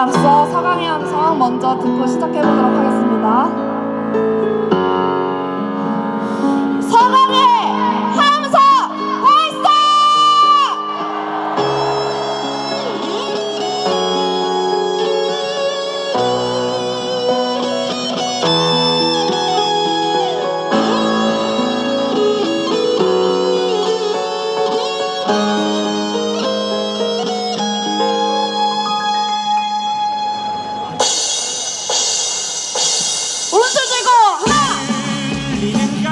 앞서 사강의 한 상황 먼저 듣고 시작해 보도록 하겠습니다. 사강의 함성 발사!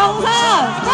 คุณค่ะ